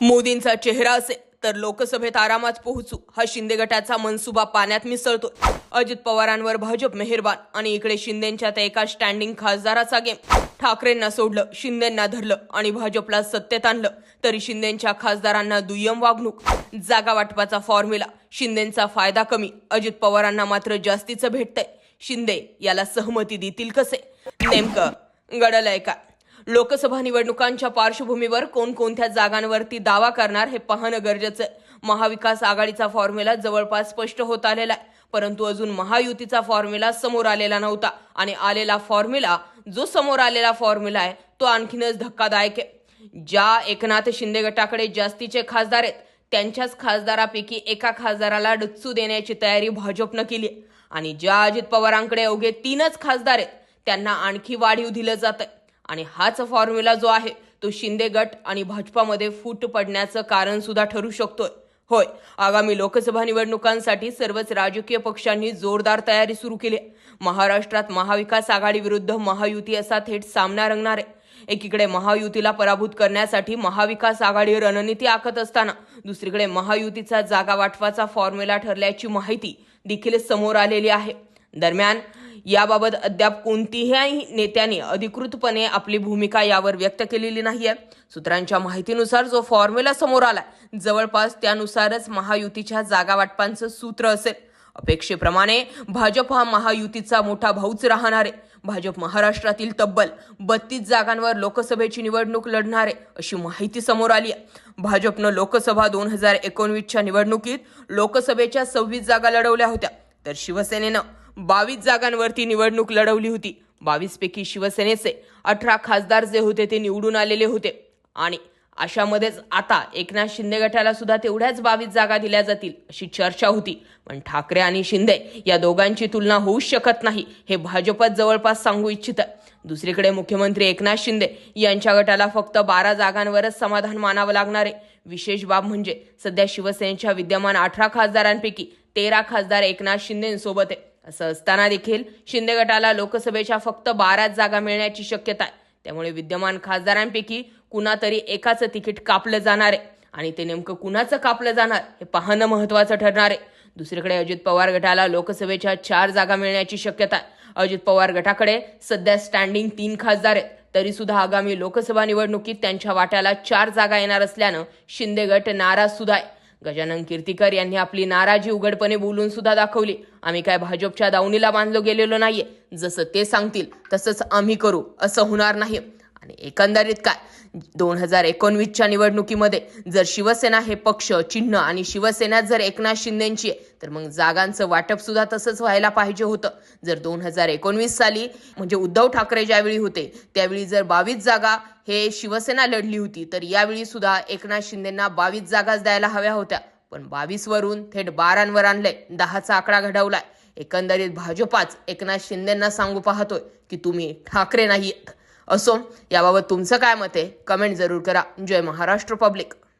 मोदींचा चेहरा असेल तर लोकसभेत आरामात पोहोचू. हा शिंदे गटाचा मनसुबा पाण्यात मिसळतो अजित पवारांवर भाजप मेहरबान आणि इकडे शिंदेच्या त्या एका स्टँडिंग खासदाराचा गेम ठाकरेंना सोडलं शिंदेंना धरलं आणि भाजपला सत्तेत आणलं तरी शिंदेच्या खासदारांना दुय्यम वागणूक. जागा वाटपाचा फॉर्म्युला शिंदेचा फायदा कमी अजित पवारांना मात्र जास्तीचं भेटतंय. शिंदे याला सहमती देतील कसे? नेमकं गडलंय का लोकसभा निवडणुकांच्या पार्श्वभूमीवर कोणकोणत्या जागांवरती दावा करणार हे पाहणं गरजेचं आहे. महाविकास आघाडीचा फॉर्म्युला जवळपास स्पष्ट होत आलेला आहे. परंतु अजून महायुतीचा फॉर्म्युला समोर आलेला नव्हता आणि आलेला फॉर्म्युला जो समोर आलेला फॉर्म्युला आहे तो आणखीनच धक्कादायक आहे. ज्या एकनाथ शिंदे गटाकडे जास्तीचे खासदार आहेत त्यांच्याच खासदारापैकी एका खासदाराला डच्चू देण्याची तयारी भाजपनं केली आणि ज्या अजित पवारांकडे अवघे तीनच खासदार आहेत त्यांना आणखी वाढीव दिलं जातं आणि हाच फॉर्म्युला जो आहे तो शिंदे गट आणि भाजपामध्ये फूट पडण्याचं कारण सुद्धा ठरू शकतोय. होय आगामी लोकसभा निवडणुकांसाठी सर्वच राजकीय पक्षांनी जोरदार तयारी सुरू केली महाराष्ट्रात महाविकास आघाडी विरुद्ध महायुती असा थेट सामना रंगणार आहे. एकीकडे महायुतीला पराभूत करण्यासाठी महाविकास आघाडी रणनीती आखत असताना दुसरीकडे महायुतीचा जागा वाटवाचा फॉर्म्युला ठरल्याची माहिती देखील समोर आलेली आहे. दरम्यान याबाबत अद्याप कोणतीही नेत्यांनी अधिकृतपणे आपली भूमिका यावर व्यक्त केलेली नाही आहे सूत्रांच्या माहितीनुसार जो फॉर्म्युला समोर आला जवळपास त्यानुसारच महायुतीच्या जागा वाटपांचं सूत्र असेल. अपेक्षेप्रमाणे भाजप हा महायुतीचा मोठा भाऊच राहणार आहे. भाजप महाराष्ट्रातील तब्बल बत्तीस जागांवर लोकसभेची निवडणूक लढणार आहे अशी माहिती समोर आली आहे. भाजपनं लोकसभा दोन हजार एकोणवीसच्या निवडणुकीत लोकसभेच्या सव्वीस जागा लढवल्या होत्या. तर शिवसेनेनं बावीस जागांवरती निवडणूक लढवली होती. बावीसपैकी शिवसेनेचे अठरा खासदार जे होते ते निवडून आलेले होते. आणि अशामध्येच आता एकनाथ शिंदे गटाला सुद्धा तेवढ्याच बावीस जागा दिल्या जातील अशी चर्चा होती. पण ठाकरे आणि शिंदे या दोघांची तुलना होऊच शकत नाही हे भाजपच जवळपास सांगू इच्छित. दुसरीकडे मुख्यमंत्री एकनाथ शिंदे यांच्या गटाला फक्त बारा जागांवरच समाधान मानावं लागणार आहे. विशेष बाब म्हणजे सध्या शिवसेनेच्या विद्यमान अठरा खासदारांपैकी तेरा खासदार एकनाथ शिंदेसोबत आहे असं असताना देखील शिंदे गटाला लोकसभेच्या फक्त बाराच जागा मिळण्याची शक्यता आहे. त्यामुळे विद्यमान खासदारांपैकी कुणातरी एकाचं तिकीट कापलं जाणार आहे. आणि ते नेमकं कुणाचं कापलं जाणार हे पाहणं महत्वाचं ठरणार आहे. दुसरीकडे अजित पवार गटाला लोकसभेच्या चार जागा मिळण्याची शक्यता आहे. अजित पवार गटाकडे सध्या स्टँडिंग तीन खासदार आहेत. तरी सुद्धा आगामी लोकसभा निवडणुकीत त्यांच्या वाट्याला चार जागा येणार असल्यानं शिंदे गट नाराज सुद्धा आहे. गजानन कीर्तीकर यांनी आपली नाराजी उघडपणे बोलून सुद्धा दाखवली. आम्ही काय भाजपच्या दावणीला बांधलो गेलेलो नाहीये. जसं ते सांगतील तसंच आम्ही करू. असं होणार नाही. आणि एकंदरीत काय? दोन हजार एकोणवीसच्या निवडणुकीमध्ये जर शिवसेना हे पक्ष चिन्ह आणि शिवसेना जर एकनाथ शिंदेची आहे तर मग जागांचं वाटप सुद्धा तसंच व्हायला पाहिजे होतं. जर दोन हजार एकोणवीस साली म्हणजे उद्धव ठाकरे ज्यावेळी होते त्यावेळी जर बावीस जागा हे शिवसेना लढली होती तर यावेळी सुद्धा एकनाथ शिंदेना बावीस जागाच द्यायला हव्या होत्या. पण बावीस वरून थेट बारांवर आणलंय दहाचा आकडा घडवलाय. एकंदरीत भाजपाच एकनाथ शिंदेना सांगू पाहतोय की तुम्ही ठाकरे नाही असो याबाबत तुमचं काय मत आहे कमेंट जरूर करा. जय महाराष्ट्र पब्लिक